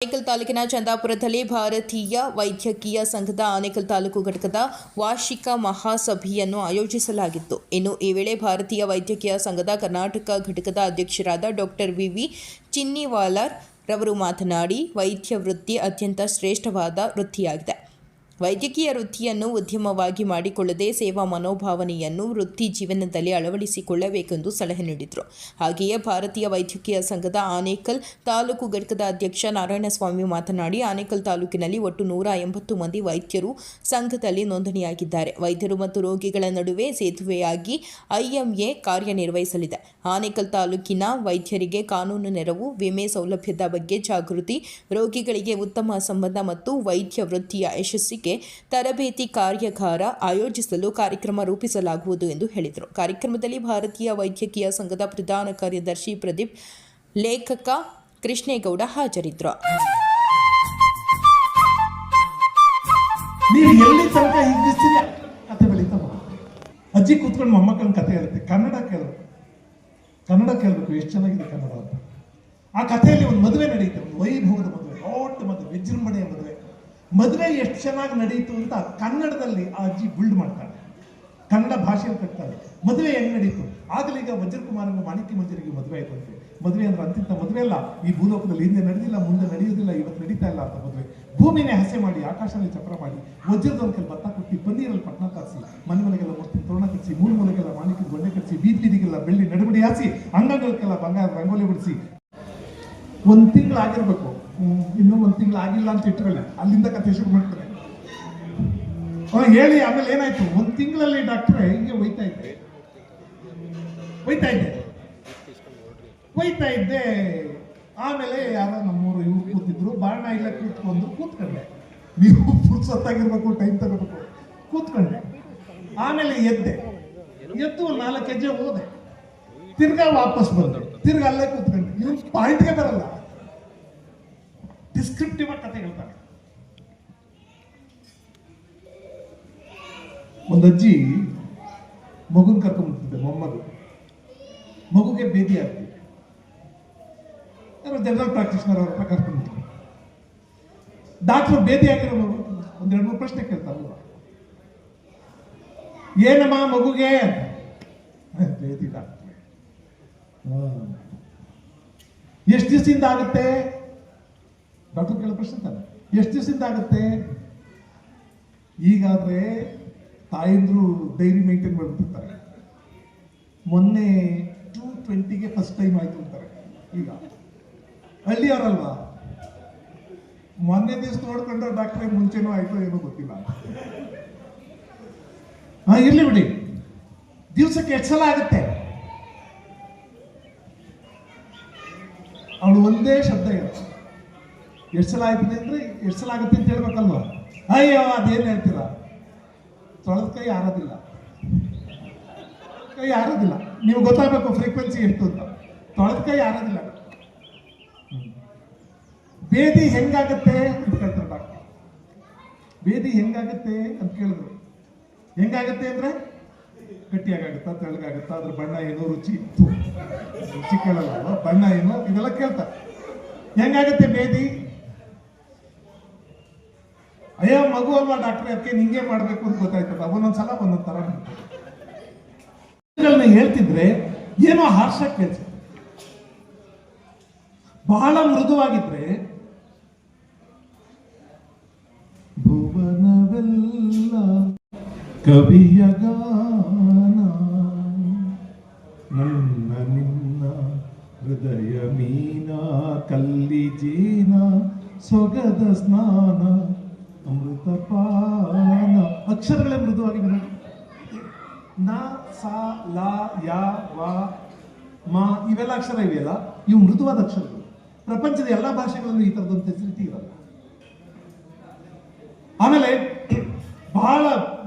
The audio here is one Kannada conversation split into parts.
ಆನೇಕಲ್ ತಾಲೂಕಿನ ಚಂದಾಪುರದಲ್ಲಿ ಭಾರತೀಯ ವೈದ್ಯಕೀಯ ಸಂಘದ ಆನೇಕಲ್ ತಾಲೂಕು ಘಟಕದ ವಾರ್ಷಿಕ ಮಹಾಸಭೆಯನ್ನು ಆಯೋಜಿಸಲಾಗಿತ್ತು. ಇನ್ನು ಈ ವೇಳೆ ಭಾರತೀಯ ವೈದ್ಯಕೀಯ ಸಂಘದ ಕರ್ನಾಟಕ ಘಟಕದ ಅಧ್ಯಕ್ಷರಾದ ಡಾಕ್ಟರ್ ವಿವಿ ಚಿನ್ನಿವಾಲರ್ ರವರು ಮಾತನಾಡಿ, ವೈದ್ಯ ವೃತ್ತಿ ಅತ್ಯಂತ ಶ್ರೇಷ್ಠವಾದ ವೃತ್ತಿಯಾಗಿದೆ. ವೈದ್ಯಕೀಯ ವೃತ್ತಿಯನ್ನು ಉದ್ಯಮವಾಗಿ ಮಾಡಿಕೊಳ್ಳದೆ ಸೇವಾ ಮನೋಭಾವನೆಯನ್ನು ವೃತ್ತಿ ಜೀವನದಲ್ಲಿ ಅಳವಡಿಸಿಕೊಳ್ಳಬೇಕೆಂದು ಸಲಹೆ ನೀಡಿದರು. ಹಾಗೆಯೇ ಭಾರತೀಯ ವೈದ್ಯಕೀಯ ಸಂಘದ ಆನೇಕಲ್ ತಾಲೂಕು ಘಟಕದ ಅಧ್ಯಕ್ಷ ನಾರಾಯಣಸ್ವಾಮಿ ಮಾತನಾಡಿ, ಆನೇಕಲ್ ತಾಲೂಕಿನಲ್ಲಿ ಒಟ್ಟು ನೂರ ಎಂಬತ್ತು ಮಂದಿ ವೈದ್ಯರು ಸಂಘದಲ್ಲಿ ನೋಂದಣಿಯಾಗಿದ್ದಾರೆ. ವೈದ್ಯರು ಮತ್ತು ರೋಗಿಗಳ ನಡುವೆ ಸೇತುವೆಯಾಗಿ ಐಎಂಎ ಕಾರ್ಯನಿರ್ವಹಿಸಲಿದೆ. ಆನೇಕಲ್ ತಾಲೂಕಿನ ವೈದ್ಯರಿಗೆ ಕಾನೂನು ನೆರವು, ವಿಮೆ ಸೌಲಭ್ಯದ ಬಗ್ಗೆ ಜಾಗೃತಿ, ರೋಗಿಗಳಿಗೆ ಉತ್ತಮ ಸಂಬಂಧ ಮತ್ತು ವೈದ್ಯ ವೃತ್ತಿಯ ಯಶಸ್ಸಿಗೆ ತರಬೇತಿ ಕಾರ್ಯಾಗಾರ ಆಯೋಜಿಸಲು ಕಾರ್ಯಕ್ರಮ ರೂಪಿಸಲಾಗುವುದು ಎಂದು ಹೇಳಿದರು. ಕಾರ್ಯಕ್ರಮದಲ್ಲಿ ಭಾರತೀಯ ವೈದ್ಯಕೀಯ ಸಂಘದ ಪ್ರಧಾನ ಕಾರ್ಯದರ್ಶಿ ಪ್ರದೀಪ್, ಲೇಖಕ ಕೃಷ್ಣೇಗೌಡ ಹಾಜರಿದ್ದರು. ಅಜ್ಜಿ ಕೂತ್ಕೊಂಡು ಮೊಮ್ಮಕ್ಕಳ ಕತೆ ಹೇಳುತ್ತೆ. ಕನ್ನಡ ಕೇಳಬೇಕು ಕನ್ನಡ ಕೇಳಬೇಕು. ಎಷ್ಟು ಚೆನ್ನಾಗಿದೆ ಕನ್ನಡ ಅಂತ. ಆ ಕಥೆಯಲ್ಲಿ ಒಂದು ಮದುವೆ ನಡೆಯುತ್ತೆ ಒಂದು ವೈಭವದ ಮದುವೆ, ದೊಡ್ಡ ಮದುವೆ, ವಿಜೃಂಭಣೆಯ ಮದುವೆ. ಮದುವೆ ಎಷ್ಟು ಚೆನ್ನಾಗಿ ನಡೀತು ಅಂತ ಕನ್ನಡದಲ್ಲಿ ಆ ಅಜ್ಜಿ ಬಿಲ್ಡ್ ಮಾಡ್ತಾಳೆ ಕನ್ನಡ ಭಾಷೆಯಲ್ಲಿ ಕಟ್ತಾಳೆ ಮದುವೆ ಹೆಂಗ್ ನಡೀತು? ಆಗಲೀಗ ವಜ್ರಕುಮಾರನ ಮಾಣಿಕ್ಯ ಮಂಜರಿಗೆ ಮದುವೆ ಆಯ್ತು ಅಂತೆ. ಮದುವೆ ಅಂದ್ರೆ ಅಂತಿಂತ ಮದುವೆ ಅಲ್ಲ. ಈ ಭೂಲೋಕದಲ್ಲಿ ಹಿಂದೆ ನಡೆದಿಲ್ಲ, ಮುಂದೆ ನಡೆಯುವುದಿಲ್ಲ, ಇವತ್ತು ನಡೀತಾ ಇಲ್ಲ ಅಂತ ಮದುವೆ. ಭೂಮಿನೇ ಹಸೆ ಮಾಡಿ ಆಕಾಶದಲ್ಲಿ ಚಪ್ರ ಮಾಡಿ ವಜ್ರದೊಂದು ಕೆಲವು ಭತ್ತ ಕೊಟ್ಟು ಬಂದಿರಲ್ಲಿ ಪಟ್ನ ಕಾಸಿ ಮನೆ ಮನೆಗೆಲ್ಲ ಮೂರ್ತಿ ತೋರಣ ಕಟ್ಸಿ, ಮೂಲ ಮೂಲೆಗೆಲ್ಲ ಮಾಣಿಕ್ಯ ಗೊಂಡೆ ಕಟ್ಸಿ ಬೀದಿ ಬೀದಿಗೆಲ್ಲ ಬೆಳ್ಳಿ ನಡುಬಡಿ ಹಾಸಿ ಅಂಗಗಳಕ್ಕೆಲ್ಲ ಬಂಗಾರ ರಂಗೋಲಿ ಬಿಡಿಸಿ. ಒಂದು ತಿಂಗಳಾಗಿರ್ಬೇಕು ಇನ್ನೂ ಒಂದ್ ತಿಂಗಳು ಆಗಿಲ್ಲ ಅಂತ ಇಟ್ಕೊಳ್ಳಿ ಅಲ್ಲಿಂದ ಕತೆ ಶುರು ಮಾಡ್ತಾರೆ. ಹೇಳಿ, ಆಮೇಲೆ ಏನಾಯ್ತು? ಒಂದ್ ತಿಂಗಳಲ್ಲಿ ಡಾಕ್ಟ್ರೆ ಹಿಂಗೆ ಒಯ್ತಾ ಇದ್ದೆ. ಒಯ್ತಾ ಇದ್ದೆ. ಒಯ್ತಾ ಇದ್ದೆ. ಆಮೇಲೆ ಯಾರೋ ನಮ್ಮೂರು ಇವ್ರು ಕೂತಿದ್ರು. ಬಾಣ ಇಲ್ಲ ಕೂತ್ಕೊಂಡು ಕೂತ್ಕೊಂಡೆ. ನೀವು ಪುರ್ಸತ್ತಾಗಿರ್ಬೇಕು ಟೈಮ್ ತಗೋಬೇಕು. ಕೂತ್ಕೊಂಡೆ. ಆಮೇಲೆ ಎದ್ದೆ. ಎದ್ದು ನಾಲ್ಕು ಹೆಜ್ಜೆ ಹೋದೆ. ತಿರ್ಗಾ ವಾಪಸ್ ಬಂದೆ. ತಿರ್ಗಾ ಅಲ್ಲೇ ಕೂತ್ಕೊಂಡೆ. ಇವ್ರು ಪಾಯಿಂಟ್ಗೆ ಬರಲ್ಲ. ಡಿಸ್ಕ್ರಿಪ್ಟಿವ್ ಆಗಿ ಹೇಳ್ತಾರೆ ಒಂದು ಅಜ್ಜಿ ಮಗುನ್ ಕರ್ಕೊಂಡ್ಬರ್ತಿದ್ದೆ, ಮೊಮ್ಮಗು. ಮಗುಗೆ ಭೇದಿ ಆಗ್ತಿದೆ ಜನರಲ್ ಪ್ರಾಕ್ಟೀಷನರ್ ಅವ್ರ ಹತ್ರ ಕರ್ಕೊಂಡ್ಬಿಟ್ಟು ಡಾಕ್ಟರ್ ಬೇದಿ ಆಗಿರೋ ಮಗು ಒಂದೆರಡು ಮೂರು ಪ್ರಶ್ನೆ ಕೇಳ್ತಾರಲ್ವ? ಏನಮ್ಮ ಮಗುಗೆ ಭೇದಿ ಡಾಕ್ಟ್ರೆ. ಡಾಕ್ಟರ್ ಎಷ್ಟು ದಿವಸದಿಂದ ಆಗುತ್ತೆ? ಡಾಕ್ಟರ್ ಕೇಳೋ ಪ್ರಶ್ನೆ ತಾನೆ. ಎಷ್ಟು ದಿವಸದಿಂದ ಆಗುತ್ತೆ? ಈಗಾದ್ರೆ ತಾಯಂದ್ರು ಡೈರಿ ಮೇಂಟೈನ್ ಮಾಡ್ಬಿಟ್ಟಿರ್ತಾರೆ. ಮೊನ್ನೆ ಟೂ ಟ್ವೆಂಟಿಗೆ ಫಸ್ಟ್ ಟೈಮ್ ಆಯ್ತು ಅಂತಾರೆ. ಈಗ ಹಳ್ಳಿಯವರಲ್ವಾ ಮೊನ್ನೆ ದಿವಸ ನೋಡ್ಕೊಂಡ್ರೆ ಡಾಕ್ಟ್ರೆ ಮುಂಚೆನೂ ಆಯ್ತು ಏನೋ ಗೊತ್ತಿಲ್ಲ. ಹಾ, ಇರ್ಲಿ ಬಿಡಿ. ದಿವಸಕ್ಕೆ ಎಷ್ಟು ಸಲ ಆಗುತ್ತೆ? ಅವಳು ಒಂದೇ ಶಬ್ದ ಹೇಳು ಎಷ್ಟು ಸಲ ಆಯ್ತದೆ ಅಂದ್ರೆ ಎಷ್ಟು ಸಲ ಆಗುತ್ತೆ ಅಂತ ಹೇಳ್ಬೇಕಲ್ವ? ಅಯ್ಯೋ, ಅದೇನು ಹೇಳ್ತೀರ? ತೊಳೆದ ಕೈ ಆರೋದಿಲ್ಲ. ಕೈ ಆರೋದಿಲ್ಲ. ನೀವು ಗೊತ್ತಾಗಬೇಕು ಫ್ರೀಕ್ವೆನ್ಸಿ ಎಷ್ಟು ಅಂತ. ತೊಳೆದ ಕೈ ಆರೋದಿಲ್ಲ. ಬೇದಿ ಹೆಂಗಾಗತ್ತೆ ಅಂತ ಕೇಳ್ತಾರೆ ಡಾಕ್ಟರ್ ಬೇದಿ ಹೆಂಗಾಗತ್ತೆ ಅಂತ ಕೇಳಿದ್ರು. ಹೆಂಗಾಗತ್ತೆ ಅಂದ್ರೆ? ಗಟ್ಟಿಯಾಗುತ್ತಾ ತೆಳ್ಳಗಾಗುತ್ತಾ ಅದ್ರ ಬಣ್ಣ ಏನು ರುಚಿ ರುಚಿ ಕೇಳಲ್ಲ ಬಣ್ಣ ಏನು, ಇದೆಲ್ಲ ಕೇಳ್ತಾರೆ. ಹೆಂಗಾಗತ್ತೆ ಬೇದಿ ಅಯ್ಯೋ, ಮಗು ಅಲ್ವಾ ಡಾಕ್ಟ್ರೆ? ಅದಕ್ಕೆ ನಿಂಗೆ ಮಾಡ್ಬೇಕು ಅಂತ ಗೊತ್ತಾಯ್ತದ ಒಂದೊಂದ್ಸಲ ಒಂದೊಂದ್ ತರ ಮಾಡ್ತಾರೆ. ಹೇಳ್ತಿದ್ರೆ ಏನೋ ಹರ್ಷ ಕೆಲಸ. ಬಹಳ ಮೃದುವಾಗಿದ್ರೆ ಭುವನವೆಲ್ಲ ಕವಿಯ ಗಾನ. ನನ್ನ ನಿನ್ನ ಹೃದಯ ಮೀನ ಕಲ್ಲಿ ಜೀನ ಸೊಗದ ಸ್ನಾನ. ಅಮೃತ ಪಾನ ಅಕ್ಷರಗಳೇ ಮೃದುವಾಗಿ ಬರೋಣ ನ, ಸ, ಲ, ಯ, ವಾ, ಮ, ಇವೆಲ್ಲ ಅಕ್ಷರ ಇವೆಯಲ್ಲ? ಇವು ಮೃದುವಾದ ಅಕ್ಷರಗಳು. ಪ್ರಪಂಚದ ಎಲ್ಲ ಭಾಷೆಗಳಲ್ಲೂ ಈ ಥರದೊಂದು ಫೆಸಿಲಿಟಿ ಇರಲ್ಲ ಆಮೇಲೆ ಬಹಳ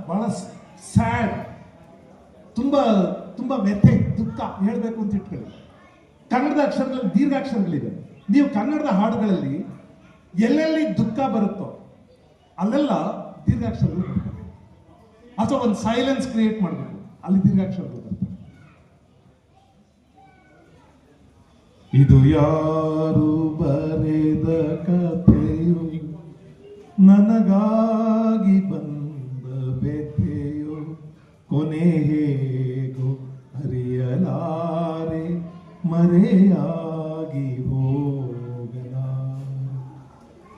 ಬಹಳ ಸ್ಯಾಡ್, ತುಂಬ ತುಂಬ ವ್ಯಥೆ ದುಃಖ ಹೇಳಬೇಕು ಅಂತ ಇಟ್ಕೊಳ್ಳಿ. ಕನ್ನಡದ ಅಕ್ಷರಗಳಲ್ಲಿ ದೀರ್ಘಾಕ್ಷರಗಳಿದೆ ನೀವು ಕನ್ನಡದ ಹಾಡುಗಳಲ್ಲಿ ಎಲ್ಲೆಲ್ಲಿ ದುಃಖ ಬರುತ್ತೋ ಅಲ್ಲೆಲ್ಲ ದೀರ್ಘಾಕ್ಷರಗಳು ಬರ್ತವೆ ಅಥವಾ ಒಂದು ಸೈಲೆನ್ಸ್ ಕ್ರಿಯೇಟ್ ಮಾಡಬೇಕು. ಅಲ್ಲಿ ದೀರ್ಘಾಕ್ಷರಗಳು ಬರುತ್ತೆ ಇದು ಯಾರು ಬರೆದ ಕಥೆಯು? ನನಗಾಗಿ ಬಂದ ವ್ಯಥೆಯು ಕೊನೆ ಹೇಗೋ ಅರಿಯಲಾರೆ ಮರೆಯಾಗಿ ಹೋಗಲಾರೆ.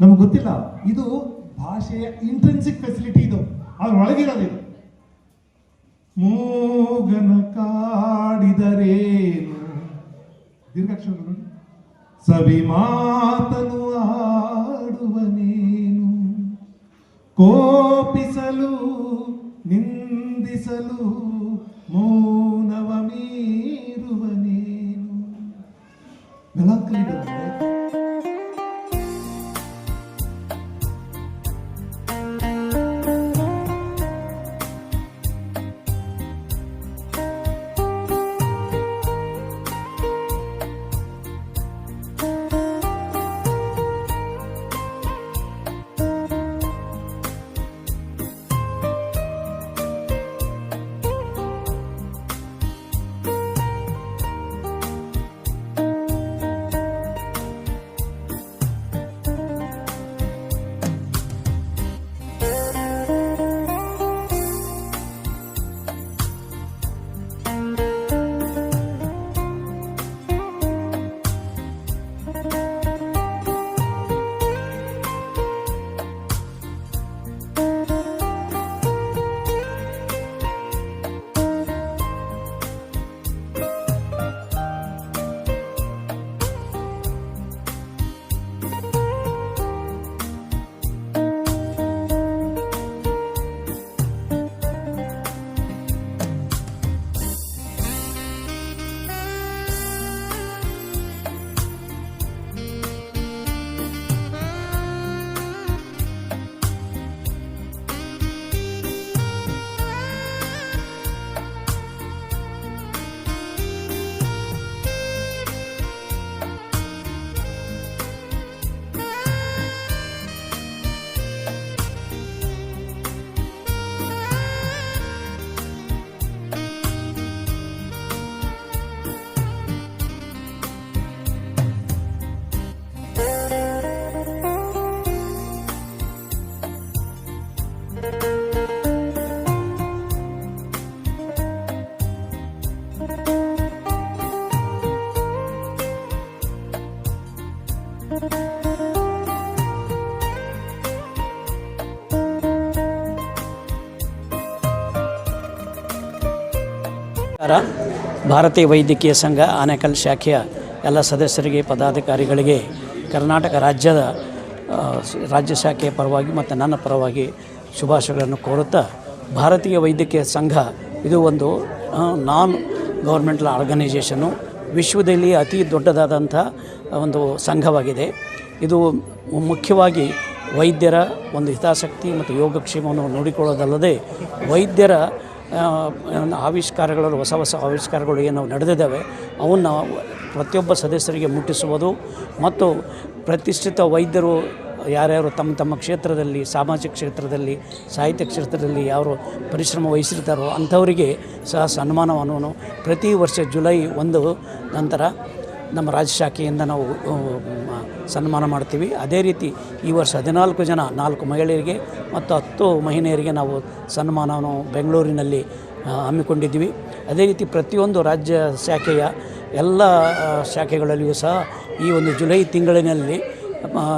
ನಮಗೆ ಗೊತ್ತಿಲ್ಲ. ಇದು ಭಾಷೆಯ ಇಂಟ್ರೆನ್ಸಿಕ್ ಫೆಸಿಲಿಟಿ ಇದು. ಅದ್ರ ಒಳಗಿರೋದಿಲ್ಲ ಮೂಗನ ಕಾಡಿದರೇನು? ದೀರ್ಘಾಕ್ಷರಗಳು ನೋಡಿ. ಸವಿ ಮಾತನು ಆಡುವನೇನು? ಕೋಪಿಸಲು, ನಿಂದಿಸಲು, ಮೌನವ ಮೀರುವನೇನು? ಮೆಲಾಂಕಲಿ ಭಾರತೀಯ ವೈದ್ಯಕೀಯ ಸಂಘ ಆನೇಕಲ್ ಶಾಖೆಯ ಎಲ್ಲ ಸದಸ್ಯರಿಗೆ, ಪದಾಧಿಕಾರಿಗಳಿಗೆ, ಕರ್ನಾಟಕ ರಾಜ್ಯದ ರಾಜ್ಯ ಶಾಖೆಯ ಪರವಾಗಿ ಮತ್ತು ನನ್ನ ಪರವಾಗಿ ಶುಭಾಶಯಗಳನ್ನು ಕೋರುತ್ತಾ, ಭಾರತೀಯ ವೈದ್ಯಕೀಯ ಸಂಘ ಇದು ಒಂದು ನಾನ್ ಗೌರ್ಮೆಂಟಲ್ ಆರ್ಗನೈಜೇಷನ್ನು ವಿಶ್ವದಲ್ಲಿ ಅತಿ ದೊಡ್ಡದಾದಂಥ ಒಂದು ಸಂಘವಾಗಿದೆ. ಇದು ಮುಖ್ಯವಾಗಿ ವೈದ್ಯರ ಒಂದು ಹಿತಾಸಕ್ತಿ ಮತ್ತು ಯೋಗಕ್ಷೇಮವನ್ನು ನೋಡಿಕೊಳ್ಳೋದಲ್ಲದೆ ವೈದ್ಯರ ಆವಿಷ್ಕಾರಗಳು, ಹೊಸ ಹೊಸ ಆವಿಷ್ಕಾರಗಳು ಏನು ನಡೆದಿದ್ದಾವೆ, ಅವನ್ನು ಪ್ರತಿಯೊಬ್ಬ ಸದಸ್ಯರಿಗೆ ಮುಟ್ಟಿಸುವುದು ಮತ್ತು ಪ್ರತಿಷ್ಠಿತ ವೈದ್ಯರು ಯಾರ್ಯಾರು ತಮ್ಮ ತಮ್ಮ ಕ್ಷೇತ್ರದಲ್ಲಿ, ಸಾಮಾಜಿಕ ಕ್ಷೇತ್ರದಲ್ಲಿ, ಸಾಹಿತ್ಯ ಕ್ಷೇತ್ರದಲ್ಲಿ ಯಾರು ಪರಿಶ್ರಮ ವಹಿಸಿರ್ತಾರೋ ಅಂಥವರಿಗೆ ಸಹ ಸನ್ಮಾನವನ್ನು ಪ್ರತಿ ವರ್ಷ ಜುಲೈ ಒಂದು ನಂತರ ನಮ್ಮ ರಾಜ್ಯ ಶಾಖೆಯಿಂದ ನಾವು ಸನ್ಮಾನ ಮಾಡ್ತೀವಿ. ಅದೇ ರೀತಿ ಈ ವರ್ಷ ಹದಿನಾಲ್ಕು ಜನ, ನಾಲ್ಕು ಮಹಿಳೆಯರಿಗೆ ಮತ್ತು ಹತ್ತು ಮಹಿಳೆಯರಿಗೆ ನಾವು ಸನ್ಮಾನವನ್ನು ಬೆಂಗಳೂರಿನಲ್ಲಿ ಹಮ್ಮಿಕೊಂಡಿದ್ವಿ ಅದೇ ರೀತಿ ಪ್ರತಿಯೊಂದು ರಾಜ್ಯ ಶಾಖೆಯ ಎಲ್ಲ ಶಾಖೆಗಳಲ್ಲಿಯೂ ಸಹ ಈ ಒಂದು ಜುಲೈ ತಿಂಗಳಿನಲ್ಲಿ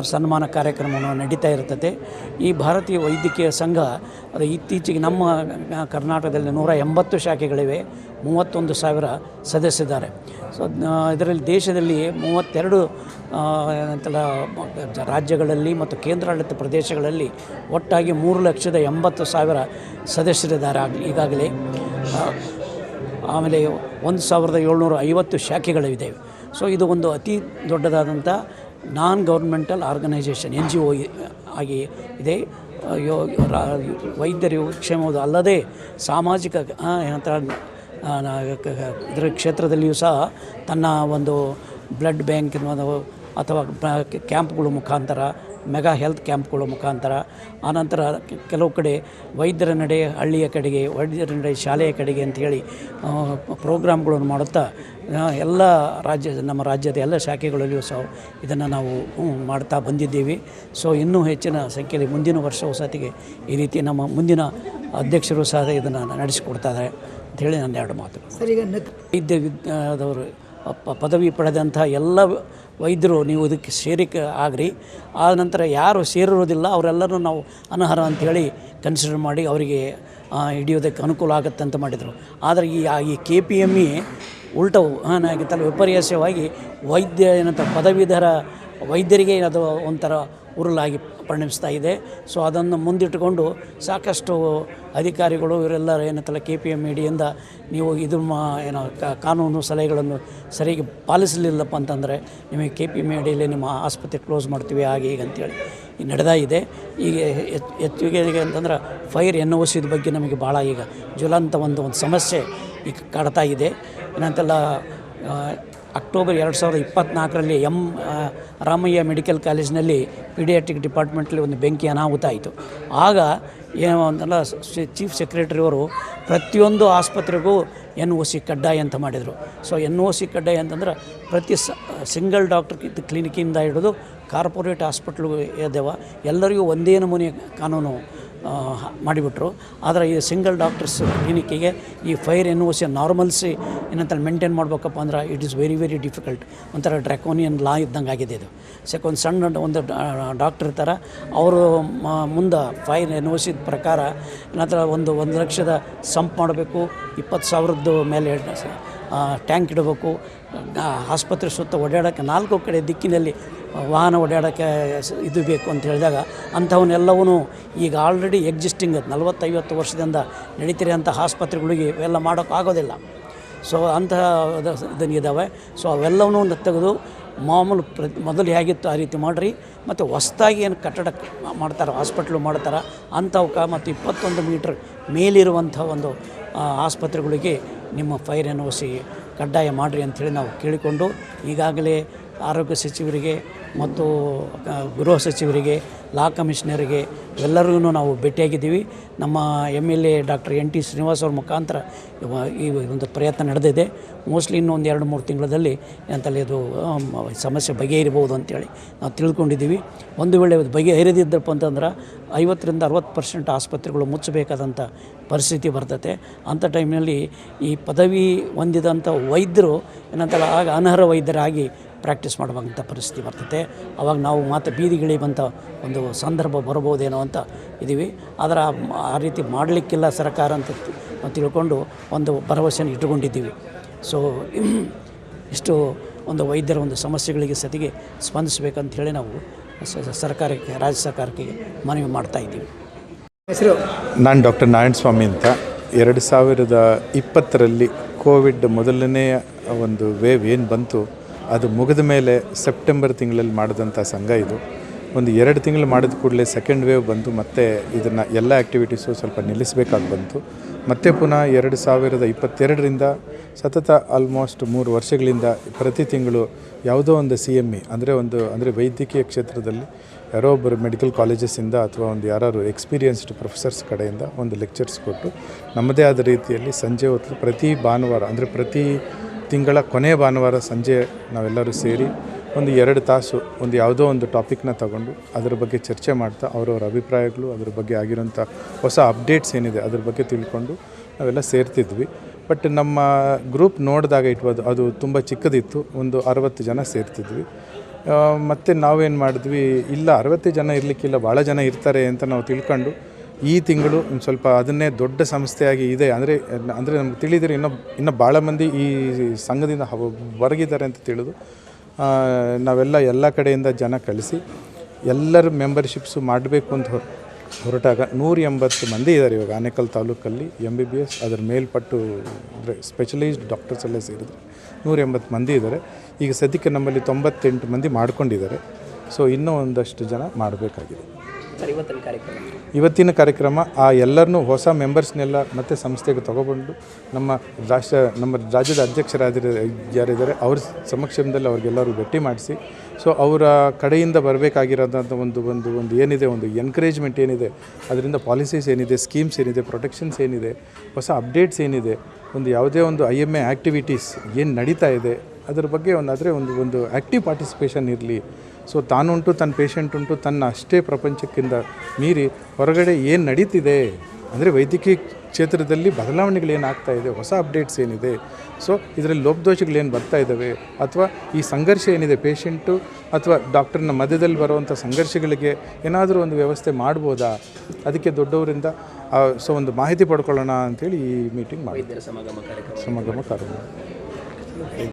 ಸನ್ಮಾನ ಕಾರ್ಯಕ್ರಮವನ್ನು ನಡೀತಾ ಇರ್ತದೆ. ಈ ಭಾರತೀಯ ವೈದ್ಯಕೀಯ ಸಂಘ, ಅದು ಇತ್ತೀಚೆಗೆ ನಮ್ಮ ಕರ್ನಾಟಕದಲ್ಲಿ ನೂರ ಎಂಬತ್ತು ಶಾಖೆಗಳಿವೆ. ಮೂವತ್ತೊಂದು ಸಾವಿರ ಸದಸ್ಯರಿದ್ದಾರೆ. ಸೊ ಇದರಲ್ಲಿ ದೇಶದಲ್ಲಿ ಮೂವತ್ತೆರಡು ಏನಂತಲ್ಲ ರಾಜ್ಯಗಳಲ್ಲಿ ಮತ್ತು ಕೇಂದ್ರಾಡಳಿತ ಪ್ರದೇಶಗಳಲ್ಲಿ ಒಟ್ಟಾಗಿ ಮೂರು ಲಕ್ಷದ ಎಂಬತ್ತು ಸಾವಿರ ಸದಸ್ಯರಿದ್ದಾರೆ ಈಗಾಗಲೇ. ಆಮೇಲೆ ಒಂದು ಸಾವಿರದ ಏಳ್ನೂರ ಐವತ್ತು ಶಾಖೆಗಳಿದ್ದಾವೆ ಸೊ, ಇದು ಒಂದು ಅತಿ ದೊಡ್ಡದಾದಂಥ non governmental organisation N G O ಆಗಿ ಇದೆ. ಯೋ ವೈದ್ಯರು ವೈದ್ಯರ ಅಲ್ಲದೆ ಸಾಮಾಜಿಕ ಇದರ ಕ್ಷೇತ್ರದಲ್ಲಿಯೂ ಸಹ ತನ್ನ ಒಂದು ಬ್ಲಡ್ ಬ್ಯಾಂಕ್ ಅಥವಾ ಕ್ಯಾಂಪ್ಗಳ ಮುಖಾಂತರ ಮೆಗಾ ಹೆಲ್ತ್ ಕ್ಯಾಂಪ್ಗಳ ಮುಖಾಂತರ. ಆನಂತರ ಕೆಲವು ಕಡೆ ವೈದ್ಯರ ನಡೆ ಹಳ್ಳಿಯ ಕಡೆಗೆ ವೈದ್ಯರ ನಡೆ ಶಾಲೆಯ ಕಡೆಗೆ ಅಂಥೇಳಿ ಪ್ರೋಗ್ರಾಮ್ಗಳನ್ನು ಮಾಡುತ್ತಾ ಎಲ್ಲ ರಾಜ್ಯ ನಮ್ಮ ರಾಜ್ಯದ ಎಲ್ಲ ಶಾಖೆಗಳಲ್ಲಿಯೂ ಸಹ ಇದನ್ನು ನಾವು ಮಾಡ್ತಾ ಬಂದಿದ್ದೀವಿ. ಸೊ ಇನ್ನೂ ಹೆಚ್ಚಿನ ಸಂಖ್ಯೆಯಲ್ಲಿ ಮುಂದಿನ ವರ್ಷ ಹೊಸತಿಗೆ ಈ ರೀತಿ ನಮ್ಮ ಮುಂದಿನ ಅಧ್ಯಕ್ಷರು ಸಹ ಇದನ್ನು ನಡೆಸಿಕೊಡ್ತಾರೆ ಹೇಳಿ ನನ್ನ ಎರಡು ಮಾತು ವೈದ್ಯ ವಿದ್ಯಾದವರು ಪದವಿ ಪಡೆದಂಥ ಎಲ್ಲ ವೈದ್ಯರು ನೀವು ಇದಕ್ಕೆ ಸೇರಿಕ ಆಗ್ರಿ. ಆ ನಂತರ ಯಾರು ಸೇರಿರೋದಿಲ್ಲ ಅವರೆಲ್ಲರೂ ನಾವು ಅನರ್ಹ ಅಂಥೇಳಿ ಕನ್ಸಿಡರ್ ಮಾಡಿ ಅವರಿಗೆ ಹಿಡಿಯೋದಕ್ಕೆ ಅನುಕೂಲ ಆಗುತ್ತೆ ಅಂತ ಮಾಡಿದರು. ಆದರೆ ಈ ಈ ಕೆ ಪಿ ಎಂ ಇ ಉಲ್ಟವು ಏನಾಗಿತ್ತಲ್ಲ ವಿಪರ್ಯಾಸವಾಗಿ ವೈದ್ಯ ಏನಂತ ಪದವೀಧರ ವೈದ್ಯರಿಗೆ ಅದು ಒಂಥರ ಉರುಲಾಗಿ ಪರಿಣಮಿಸ್ತಾ ಇದೆ. ಸೊ ಅದನ್ನು ಮುಂದಿಟ್ಟುಕೊಂಡು ಸಾಕಷ್ಟು ಅಧಿಕಾರಿಗಳು ಇವರೆಲ್ಲ ಏನಂತಲ್ಲ ಕೆ ಪಿ ಎಂ ಇಡಿಯಿಂದ ನೀವು ಇದು ಮಾ, ಏನೋ ಕಾನೂನು ಸಲಹೆಗಳನ್ನು ಸರಿಯಾಗಿ ಪಾಲಿಸಲಿಲ್ಲಪ್ಪ ಅಂತಂದರೆ ನಿಮಗೆ ಕೆ ಪಿ ಎಂ ಇಡಿಯಲ್ಲಿ ನಿಮ್ಮ ಆಸ್ಪತ್ರೆ ಕ್ಲೋಸ್ ಮಾಡ್ತೀವಿ, ಹಾಗೆ ಈಗ ಅಂತೇಳಿ ನಡೆದಾ ಇದೆ. ಈಗ ಹೆಚ್ಚು ಹೆಚ್ಚಿಗೆ ಅಂತಂದ್ರೆ ಫೈರ್ ಎನ್ ಒ ಸಿದ ಬಗ್ಗೆ ನಮಗೆ ಭಾಳ ಈಗ ಜ್ವಲಂತ ಒಂದು ಒಂದು ಸಮಸ್ಯೆ ಈಗ ಕಾಡ್ತಾ ಇದೆ. ಏನಂತೆಲ್ಲ ಅಕ್ಟೋಬರ್ ಎರಡು ಸಾವಿರದ ಇಪ್ಪತ್ತ್ನಾಲ್ಕರಲ್ಲಿ ಎಂ ರಾಮಯ್ಯ ಮೆಡಿಕಲ್ ಕಾಲೇಜಿನಲ್ಲಿ ಪೀಡಿಯಾಟ್ರಿಕ್ ಡಿಪಾರ್ಟ್ಮೆಂಟಲ್ಲಿ ಒಂದು ಬೆಂಕಿ ಅನಾಹುತ ಆಯಿತು. ಆಗ ಏನು ಒಂದಲ್ಲ ಚೀಫ್ ಸೆಕ್ರೆಟರಿಯವರು ಪ್ರತಿಯೊಂದು ಆಸ್ಪತ್ರೆಗೂ ಎನ್ ಒ ಸಿ ಕಡ್ಡಾಯ ಅಂತ ಮಾಡಿದರು. ಸೊ, ಎನ್ ಒ ಸಿ ಕಡ್ಡಾಯ ಅಂತಂದ್ರೆ ಪ್ರತಿ ಸಿಂಗಲ್ ಡಾಕ್ಟರ್ ಕ್ಲಿನಿಕಿಂದ ಹಿಡಿದು ಕಾರ್ಪೊರೇಟ್ ಹಾಸ್ಪಿಟ್ಲ್ಗೂ ಇದ್ದಾವೆ ಎಲ್ಲರಿಗೂ ಒಂದೇ ನಮೂನೆ ಕಾನೂನು. ಮಾಡಿಬಿಟ್ರು. ಆದರೆ ಈ ಸಿಂಗಲ್ ಡಾಕ್ಟರ್ಸ್ ಕ್ಲಿನಿಕ್ಕಿಗೆ ಈ fire N O C normalcy ಏನಂತ ಮೇಂಟೈನ್ ಮಾಡಬೇಕಪ್ಪ ಅಂದ್ರೆ it is very very difficult ಒಂಥರ ಡ್ರ್ಯಾಕೋನಿಯನ್ ಲಾ ಇದ್ದಂಗೆ ಆಗಿದೆ ಇದು. ಸೆಕ್ ಒಂದು ಸಣ್ಣ ಒಂದು ಡಾಕ್ಟರ್ ಇರ್ತಾರೆ, ಅವರು ಮುಂದೆ ಫೈರ್ ಎನ್ ಒ ಸಿದ ಪ್ರಕಾರ ಏನಂತರ ಒಂದು ಒಂದು ಲಕ್ಷದ ಸಂಪ್ ಮಾಡಬೇಕು, ಇಪ್ಪತ್ತು ಸಾವಿರದ್ದು ಮೇಲೆ ಟ್ಯಾಂಕ್ ಇಡಬೇಕು ಆಸ್ಪತ್ರೆ ಸುತ್ತ ಓಡಾಡೋಕ್ಕೆ ನಾಲ್ಕು ಕಡೆ ದಿಕ್ಕಿನಲ್ಲಿ ವಾಹನ ಓಡಾಡೋಕ್ಕೆ ಇದು ಬೇಕು ಅಂತ ಹೇಳಿದಾಗ ಅಂಥವನ್ನೆಲ್ಲವೂ ಈಗ ಆಲ್ರೆಡಿ ಎಕ್ಸಿಸ್ಟಿಂಗ್ ನಲವತ್ತೈವತ್ತು ವರ್ಷದಿಂದ ನಡೀತಿರೋಂಥ ಆಸ್ಪತ್ರೆಗಳಿಗೆ ಇವೆಲ್ಲ ಮಾಡೋಕ್ಕಾಗೋದಿಲ್ಲ ಸೊ ಅಂತಹ ಇದನ್ನಿದ್ದಾವೆ ಸೊ ಅವೆಲ್ಲವನ್ನೂ ತೆಗೆದು ಮಾಮೂಲು ಪ್ರ ಮೊದಲು ಹೇಗಿತ್ತು ಆ ರೀತಿ ಮಾಡಿರಿ. ಮತ್ತು ಹೊಸ್ದಾಗಿ ಏನು ಕಟ್ಟಡ ಮಾಡ್ತಾರೆ ಹಾಸ್ಪಿಟ್ಲು ಮಾಡ್ತಾರೆ ಅಂಥವಕ್ಕೆ ಮತ್ತು ಇಪ್ಪತ್ತೊಂದು ಮೀಟ್ರ್ ಮೇಲಿರುವಂಥ ಒಂದು ಆಸ್ಪತ್ರೆಗಳಿಗೆ ನಿಮ್ಮ ಫೈರ್ ಎನ್ ಓ ಸಿ ಕಡ್ಡಾಯ ಮಾಡಿರಿ ಅಂಥೇಳಿ ನಾವು ಕೇಳಿಕೊಂಡು ಈಗಾಗಲೇ ಆರೋಗ್ಯ ಸಚಿವರಿಗೆ ಮತ್ತು ಗೃಹ ಸಚಿವರಿಗೆ ಲಾ ಕಮಿಷನರಿಗೆ ಎಲ್ಲರಿಗೂ ನಾವು ಭೇಟಿಯಾಗಿದ್ದೀವಿ. ನಮ್ಮ M L A doctor N T Srinivas ಅವ್ರ ಮುಖಾಂತರ ಈ ಒಂದು ಪ್ರಯತ್ನ ನಡೆದಿದೆ. ಮೋಸ್ಟ್ಲಿ ಇನ್ನೊಂದು ಎರಡು ಮೂರು ತಿಂಗಳಲ್ಲಿ ಅಂತಲ್ಲಿ ಆಮ್, ಸಮಸ್ಯೆ ಬಗೆಹರಿಬೋದು ಅಂತೇಳಿ ನಾವು ತಿಳ್ಕೊಂಡಿದ್ದೀವಿ. ಒಂದು ವೇಳೆ ಅದು ಬಗೆಹರಿದಿದ್ದಪ್ಪ ಅಂತಂದ್ರೆ ಐವತ್ತರಿಂದ ಅರವತ್ತು ಪರ್ಸೆಂಟ್ ಆಸ್ಪತ್ರೆಗಳು ಮುಚ್ಚಬೇಕಾದಂಥ ಪರಿಸ್ಥಿತಿ ಬರ್ತದೆ ಅಂಥ ಟೈಮ್ನಲ್ಲಿ ಈ ಪದವಿ ಹೊಂದಿದಂಥ ವೈದ್ಯರು ಏನಂತಲ್ಲ ಆಗ ಅನರ್ಹ ವೈದ್ಯರಾಗಿ ಪ್ರಾಕ್ಟೀಸ್ ಮಾಡುವಂಥ ಪರಿಸ್ಥಿತಿ ಬರ್ತದೆ ಅವಾಗ ನಾವು ಮಾತ್ರ ಬಂತ ಒಂದು ಸಂದರ್ಭ ಬರ್ಬೋದೇನೋ ಅಂತ ಇದ್ದೀವಿ. ಆದರೆ ಆ- ರೀತಿ ಮಾಡಲಿಕ್ಕಿಲ್ಲ ಸರ್ಕಾರ ಅಂತ ತಿಳ್ಕೊಂಡು ಒಂದು ಭರವಸೆಯನ್ನು ಇಟ್ಟುಕೊಂಡಿದ್ದೀವಿ. ಸೊ ಇಷ್ಟು ಒಂದು ವೈದ್ಯರ ಒಂದು ಸಮಸ್ಯೆಗಳಿಗೆ ಸತಿಗೆ ಸ್ಪಂದಿಸಬೇಕಂತ ಹೇಳಿ ನಾವು ಸ- ಸರ್ಕಾರಕ್ಕೆ ರಾಜ್ಯ ಸರ್ಕಾರಕ್ಕೆ ಮನವಿ ಮಾಡ್ತಾ ಇದ್ದೀವಿ. ನಾನು ಡಾಕ್ಟರ್ ನಾರಾಯಣ ಸ್ವಾಮಿ ಅಂತ. ಎರಡು ಸಾವಿರದ ಇಪ್ಪತ್ತರಲ್ಲಿ ಕೋವಿಡ್ ಮೊದಲನೆಯ ಒಂದು ವೇವ್ ಏನು ಬಂತು? ಅದು ಮುಗಿದ ಮೇಲೆ ಸೆಪ್ಟೆಂಬರ್ ತಿಂಗಳಲ್ಲಿ ಮಾಡಿದಂಥ ಸಂಘ ಇದು. ಒಂದು ಎರಡು ತಿಂಗಳು ಮಾಡಿದ ಕೂಡಲೇ ಸೆಕೆಂಡ್ ವೇವ್ ಬಂತು ಮತ್ತೆ ಇದನ್ನು ಎಲ್ಲ ಆ್ಯಕ್ಟಿವಿಟೀಸು ಸ್ವಲ್ಪ ನಿಲ್ಲಿಸಬೇಕಾಗಿ ಬಂತು. ಮತ್ತೆ ಪುನಃ ಎರಡು ಸಾವಿರದ ಇಪ್ಪತ್ತೆರಡರಿಂದ ಸತತ ಆಲ್ಮೋಸ್ಟ್ ಮೂರು ವರ್ಷಗಳಿಂದ ಪ್ರತಿ ತಿಂಗಳು ಯಾವುದೋ ಒಂದು ಸಿ ಎಂ ಇ ಅಂದರೆ ಒಂದು, ಅಂದರೆ ವೈದ್ಯಕೀಯ ಕ್ಷೇತ್ರದಲ್ಲಿ ಯಾರೋ ಒಬ್ಬರು ಮೆಡಿಕಲ್ ಕಾಲೇಜಸ್ಸಿಂದ ಅಥವಾ ಒಂದು ಯಾರು ಎಕ್ಸ್ಪೀರಿಯನ್ಸ್ಡ್ ಪ್ರೊಫೆಸರ್ಸ್ ಕಡೆಯಿಂದ ಒಂದು ಲೆಕ್ಚರ್ಸ್ ಕೊಟ್ಟು ನಮ್ಮದೇ ಆದ ರೀತಿಯಲ್ಲಿ ಸಂಜೆ ಹೊತ್ತು ಪ್ರತಿ ಭಾನುವಾರ, ಅಂದರೆ ಪ್ರತಿ ತಿಂಗಳ ಕೊನೆ ಭಾನುವಾರ ಸಂಜೆ ನಾವೆಲ್ಲರೂ ಸೇರಿ ಒಂದು ಎರಡು ತಾಸು ಒಂದು ಯಾವುದೋ ಒಂದು ಟಾಪಿಕ್ನ ತಗೊಂಡು ಅದರ ಬಗ್ಗೆ ಚರ್ಚೆ ಮಾಡ್ತಾ ಅವರವರ ಅಭಿಪ್ರಾಯಗಳು, ಅದ್ರ ಬಗ್ಗೆ ಆಗಿರೋಂಥ ಹೊಸ ಅಪ್ಡೇಟ್ಸ್ ಏನಿದೆ ಅದ್ರ ಬಗ್ಗೆ ತಿಳ್ಕೊಂಡು ನಾವೆಲ್ಲ ಸೇರ್ತಿದ್ವಿ. ಬಟ್ ನಮ್ಮ ಗ್ರೂಪ್ ನೋಡಿದಾಗ ಇಟ್ಬೋದು, ಅದು ತುಂಬ ಚಿಕ್ಕದಿತ್ತು, ಒಂದು ಅರವತ್ತು ಜನ ಸೇರ್ತಿದ್ವಿ. ಮತ್ತು ನಾವೇನು ಮಾಡಿದ್ವಿ, ಇಲ್ಲ ಅರವತ್ತು ಜನ ಇರಲಿಕ್ಕಿಲ್ಲ, ಭಾಳ ಜನ ಇರ್ತಾರೆ ಅಂತ ನಾವು ತಿಳ್ಕೊಂಡು ಈ ತಿಂಗಳು ಒಂದು ಸ್ವಲ್ಪ ಅದನ್ನೇ ದೊಡ್ಡ ಸಂಸ್ಥೆಯಾಗಿ ಇದೆ. ಅಂದರೆ ಅಂದರೆ ನಮ್ಗೆ ತಿಳಿದಿರಿ ಇನ್ನೂ, ಇನ್ನು ಭಾಳ ಮಂದಿ ಈ ಸಂಘದಿಂದ ಹೊರಗಿದ್ದಾರೆ ಅಂತ ತಿಳಿದು ನಾವೆಲ್ಲ ಎಲ್ಲ ಕಡೆಯಿಂದ ಜನ ಕಳಿಸಿ ಎಲ್ಲರ ಮೆಂಬರ್ಶಿಪ್ಸು ಮಾಡಬೇಕು ಅಂತ ಹೊರ, ಹೊರಟಾಗ ನೂರ ಎಂಬತ್ತು ಮಂದಿ ಇದ್ದಾರೆ ಇವಾಗ. ಆನೇಕಲ್ ತಾಲೂಕಲ್ಲಿ ಎಂ ಬಿ ಬಿ ಎಸ್ ಅದರ ಮೇಲ್ಪಟ್ಟು ಅಂದರೆ ಸ್ಪೆಷಲೈಸ್ಡ್ ಡಾಕ್ಟರ್ಸ್ ಎಲ್ಲ ಸೇರಿದ್ರು ನೂರ ಎಂಬತ್ತು ಮಂದಿ ಇದ್ದಾರೆ ಈಗ ಸದ್ಯಕ್ಕೆ ನಮ್ಮಲ್ಲಿ ತೊಂಬತ್ತೆಂಟು ಮಂದಿ ಮಾಡ್ಕೊಂಡಿದ್ದಾರೆ. ಸೊ ಇನ್ನೂ ಒಂದಷ್ಟು ಜನ ಮಾಡಬೇಕಾಗಿದೆ. ಇವತ್ತಿನ ಕಾರ್ಯಕ್ರಮ? ಇವತ್ತಿನ ಕಾರ್ಯಕ್ರಮ, ಆ ಎಲ್ಲರನ್ನೂ ಹೊಸ ಮೆಂಬರ್ಸ್ನೆಲ್ಲ ಮತ್ತೆ ಸಂಸ್ಥೆಗೆ ತಗೊಬಂದು ನಮ್ಮ ರಾಷ್ಟ್ರ, ನಮ್ಮ ರಾಜ್ಯದ ಅಧ್ಯಕ್ಷರಾದಿರ, ಯಾರಿದ್ದಾರೆ, ಅವ್ರ ಸಮಕ್ಷಮದಲ್ಲಿ ಅವ್ರಿಗೆಲ್ಲರೂ ಭೇಟಿ ಮಾಡಿಸಿ ಸೊ ಅವರ ಕಡೆಯಿಂದ ಬರಬೇಕಾಗಿರೋದಂಥ ಒಂದು ಒಂದು ಒಂದು ಏನಿದೆ, ಒಂದು ಎನ್ಕರೇಜ್ಮೆಂಟ್ ಏನಿದೆ, ಅದರಿಂದ ಪಾಲಿಸೀಸ್ ಏನಿದೆ ಸ್ಕೀಮ್ಸ್ ಏನಿದೆ ಪ್ರೊಟೆಕ್ಷನ್ಸ್ ಏನಿದೆ, ಹೊಸ ಅಪ್ಡೇಟ್ಸ್ ಏನಿದೆ, ಒಂದು ಯಾವುದೇ ಒಂದು ಐ ಎಂ ಆ್ಯಕ್ಟಿವಿಟೀಸ್ ಏನು ನಡೀತಾ ಇದೆ ಅದ್ರ ಬಗ್ಗೆ ಒಂದಾದರೆ ಒಂದು ಒಂದು ಆ್ಯಕ್ಟಿವ್ ಪಾರ್ಟಿಸಿಪೇಷನ್ ಇರಲಿ. ಸೊ ತಾನುಂಟು ತನ್ನ ಪೇಷಂಟ್ ಉಂಟು ತನ್ನ ಅಷ್ಟೇ ಪ್ರಪಂಚಕ್ಕಿಂತ ಮೀರಿ ಹೊರಗಡೆ ಏನು ನಡೀತಿದೆ? ಅಂದರೆ ವೈದ್ಯಕೀಯ ಕ್ಷೇತ್ರದಲ್ಲಿ ಬದಲಾವಣೆಗಳೇನಾಗ್ತಾ ಇದೆ? ಹೊಸ ಅಪ್ಡೇಟ್ಸ್ ಏನಿದೆ? ಸೊ ಇದರಲ್ಲಿ ಲೋಪದೋಷಗಳೇನು ಬರ್ತಾ ಇದ್ದಾವೆ ಅಥವಾ ಈ ಸಂಘರ್ಷ ಏನಿದೆ? ಪೇಷಂಟು ಅಥವಾ ಡಾಕ್ಟರ್ನ ಮಧ್ಯದಲ್ಲಿ ಬರುವಂಥ ಸಂಘರ್ಷಗಳಿಗೆ ಏನಾದರೂ ಒಂದು ವ್ಯವಸ್ಥೆ ಮಾಡ್ಬೋದಾ? ಅದಕ್ಕೆ ದೊಡ್ಡವರಿಂದ ಸೊ ಒಂದು ಮಾಹಿತಿ ಪಡ್ಕೊಳ್ಳೋಣ ಅಂತೇಳಿ ಈ ಮೀಟಿಂಗ್ ಮಾಡಿ ಸಮಗಮ ಕಾರ್ಯಕ್ರಮ. ಸಮಾಗಮ ಕಾರ್ಯಕ್ರಮ.